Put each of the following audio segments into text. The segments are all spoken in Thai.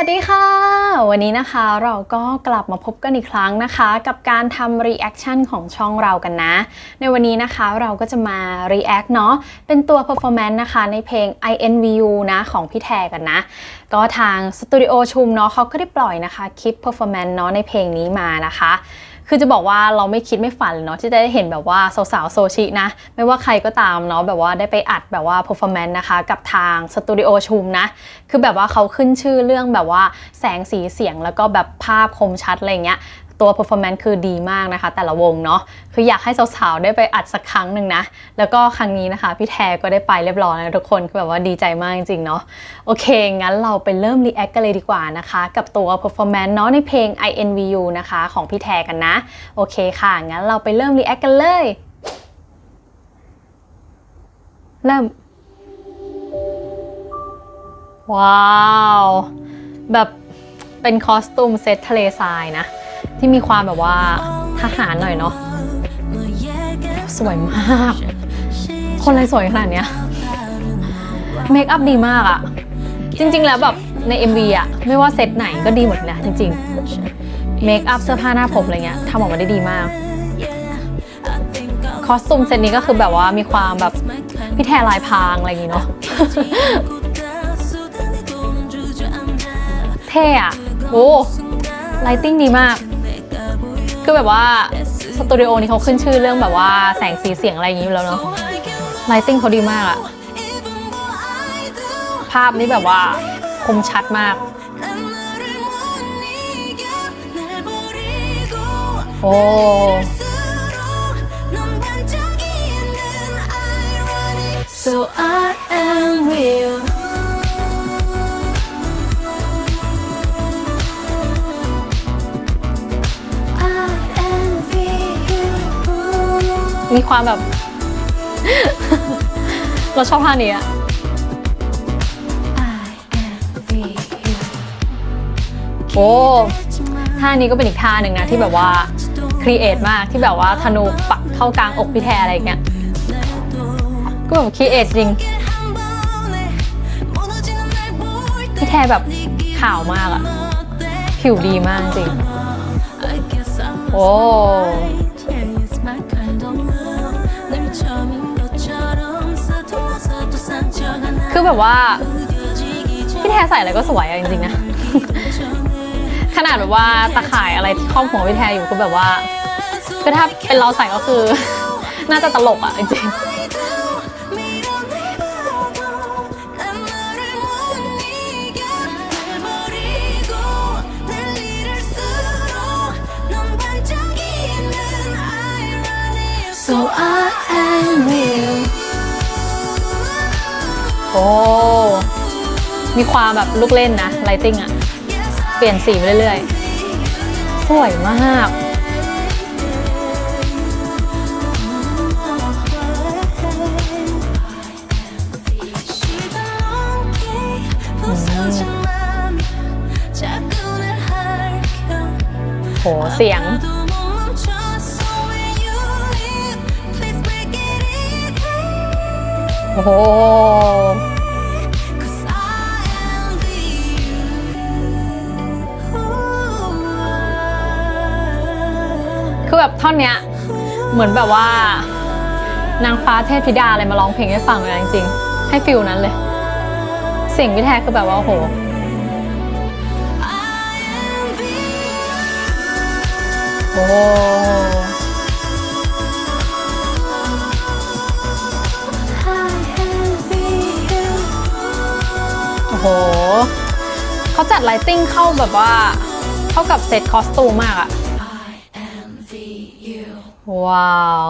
วัสดีค่ะ วันนี้นะคะเราก็กลับมาพบกันอีกครั้งนะคะ กับการทำรีแอคชั่นของช่องเรากันนะ ในวันนี้นะคะเราก็จะมารีแอคเนาะเป็นตัว performance นะคะในเพลง INVU นะของพี่แทกันนะ ก็ทางสตูดิโอชุมเนาะเขาก็ได้ปล่อยนะคะคลิป performance เนาะในเพลงนี้มานะคะ คือจะบอกว่าเราไม่คิดไม่ฝันเลยเนาะที่จะได้เห็นแบบว่าสาวๆโซชินะ ไม่ว่าใครก็ตามเนาะแบบว่าได้ไปอัดแบบว่า performance นะคะ กับทางสตูดิโอชุมนะ คือแบบว่าเขาขึ้นชื่อเรื่องแบบว่าแสงสีเสียงแล้วก็แบบภาพคมชัดอะไรเงี้ย ตัว performance คือดีมากนะคะ แต่ละวงเนาะคืออยากให้สาวๆ ได้ไปอัดสักครั้งหนึ่งนะ แล้วก็ครั้งนี้นะคะ พี่แทก็ได้ไปเรียบร้อยแล้วทุกคนคือแบบว่าดีใจมากจริงๆเนาะโอเค งั้นเราไปเริ่ม react กันเลยดีกว่านะคะ กับตัว performance เนาะในเพลง INVU นะคะของพี่แทกันนะ โอเคค่ะ งั้นเราไปเริ่ม react กันเลย เริ่ม ว้าว แบบเป็นคอสตูมเซตทะเลทรายนะ ที่มีความแบบว่าทหารหน่อยเนาะสวยมาก คนอะไรสวยขนาดเนี้ยเมคอัพดีมากอะจริง ๆ แล้วแบบใน MV อะไม่ว่าเซตไหนก็ดีหมดนะจริงๆเมคอัพเสื้อผ้าหน้าผมอะไรเงี้ยทำออกมาได้ดีมากคอสตูมเซตนี้ก็คือแบบว่ามีความแบบพี่แทลายพรางอะไรอย่างงี้เนาะเท่อะโอ้ไลติ้งดีมาก คือแบบว่าสตูดิโอนี้เขาขึ้นชื่อเรื่องแบบว่าแสงสีเสียงอะไรอย่างนี้อยู่แล้วเนาะไลติ้งเขาดีมากอะภาพนี้แบบว่าคมชัดมาก โอ้ So I am real. มีความแบบ เราชอบท่านี้อะโอ้ท่านี้ก็เป็นอีกท่าหนึ่งนะที่แบบว่าครีเอทมากที่แบบว่าธนูปักเข้ากลางอกพี่แทอะไรเงี้ยก็แบบครีเอทจริงพี่แทแบบขาวมากอะผิวดีมากจริง โอ้ แบบว่าพี่แทใส่อะไรก็สวยอะจริงๆนะ ขนาดแบบว่าตะข่ายอะไรที่ครอบหัวพี่แทอยู่ก็แบบว่าคือถ้าเป็นเราใส่ก็คือ น่าจะตลกอะจริงๆ อ้ มีความแบบลูกเล่นนะไลติ้งอะเปลี่ยนสีไปเรื่อยๆ สวยมากโหเสียง อ้โหคือแบบท่อนเนี้ย เหมือนแบบว่า นางฟ้าเทพธิดาอะไรมาร้องเพลงให้ฟังเลยจริงๆ ให้ฟิลนั้นเลย เสียงพี่แท้คือแบบว่าโอ้โหโอ้ โหเขาจัดไลติ้งเข้าแบบว่า เข้ากับเซตคอสตูมมากอะว้าว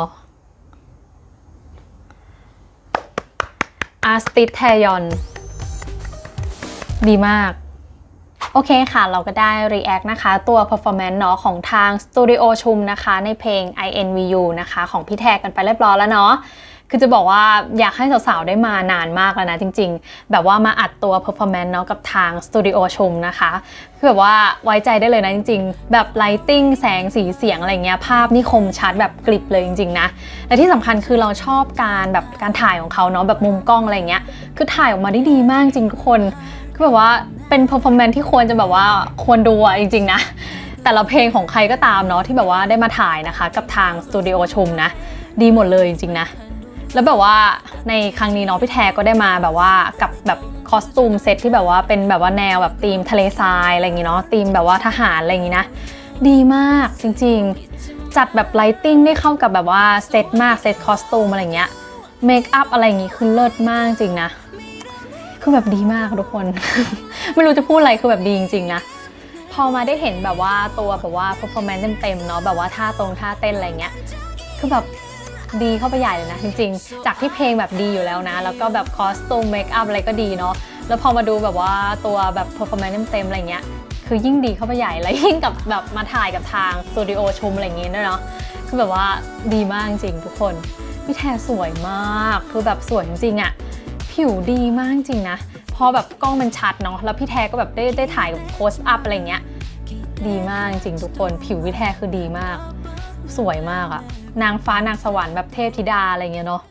อาร์สติสแทยอน ดีมาก โอเคค่ะ เราก็ได้ react นะคะ ตัว performance เนาะของทาง Studio ชุมนะคะ ในเพลง INVU นะคะ ของพี่แทกันไปเรียบร้อยแล้วเนาะ คือจะบอกว่าอยากให้สาวๆ ได้มานานมากแล้วนะจริงๆ แบบว่ามาอัดตัว performance เนาะกับทาง Studio ชุมนะคะคือแบบว่าไว้ใจได้เลยนะจริงๆ แบบ lighting แสงสีเสียงอะไรเงี้ยภาพนี่คมชัดแบบกริบเลยจริงๆนะและที่สำคัญคือเราชอบการแบบการถ่ายของเขาเนาะแบบมุมกล้องอะไรเงี้ยคือถ่ายออกมาได้ดีมากจริงทุกคนคือแบบว่าเป็น performance ที่ควรจะแบบว่าควรดูอะจริงๆนะแต่ละเพลงของใครก็ตามเนาะที่แบบว่าได้มาถ่ายนะคะ กับทางสตูดิโอชมนะ ดีหมดเลยจริงๆนะ แล้วแบบว่าในครั้งนี้เนาะพี่แทก็ได้มาแบบว่ากับแบบคอสตูมเซตที่แบบว่าเป็นแบบว่าแนวแบบธีมทะเลทรายอะไรอย่างงี้เนาะธีมแบบว่าทหารอะไรอย่างงี้นะ ดีมากจริงๆ จัดแบบไลติ้งได้เข้ากับแบบว่าเซตมากเซตคอสตูมอะไรเงี้ยเมคอัพอะไรอย่างงี้คือเลิศมากจริงนะ คือแบบดีมากทุกคน ไม่รู้จะพูดอะไรคือแบบดีจริงๆนะพอมาได้เห็นแบบว่าตัวแบบว่า performance เต็มๆเนาะแบบว่าท่าตรงท่าเต้นอะไรเงี้ยคือแบบ ดีเข้าไปใหญ่เลยนะจริงๆ จากที่เพลงแบบดีอยู่แล้วนะ แล้วก็แบบคอสตูมเมคอัพอะไรก็ดีเนาะแล้วพอมาดูแบบว่าตัวแบบ performance เต็มๆอะไรเงี้ยคือยิ่งดีเข้าไปใหญ่แล้วยิ่งกับแบบมาถ่ายกับทางสตูดิโอชมอะไรอย่างงี้ด้วยเนาะคือแบบว่าดีมากจริงทุกคนพี่แทสวยมากคือแบบสวยจริงๆอะผิวดีมากจริงนะพอแบบกล้องมันชัดเนาะแล้วพี่แทก็แบบได้ได้ถ่ายโพสอัพอะไรเงี้ยดีมากจริงทุกคนผิวพี่แทคือดีมาก สวยมากอะนางฟ้านางสวรรค์แบบเทพธิดาอะไรเงี้ยเนาะ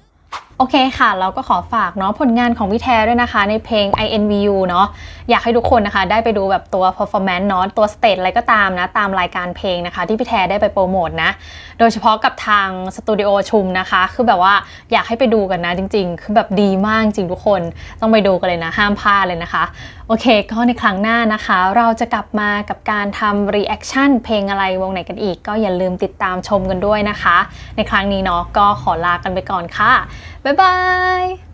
โอเคค่ะ เราก็ขอฝากเนาะผลงานของพี่แท้ด้วยนะคะ ในเพลง INVU เนาะอยากให้ทุกคนนะคะ ได้ไปดูแบบตัว performance เนาะตัวสเตจอะไรก็ตามนะ ตามรายการเพลงนะคะ ที่พี่แท้ได้ไปโปรโมทนะ โดยเฉพาะกับทางสตูดิโอชุมนะคะ คือแบบว่าอยากให้ไปดูกันนะจริง ๆ คือแบบดีมากจริงทุกคนต้องไปดูกันเลยนะ ห้ามพลาดเลยนะคะ โอเค ก็ในครั้งหน้านะคะ เราจะกลับมากับการทำ reaction เพลงอะไรวงไหนกันอีก ก็อย่าลืมติดตามชมกันด้วยนะคะ ในครั้งนี้เนาะก็ขอลากันไปก่อนค่ะ บ๊ายบาย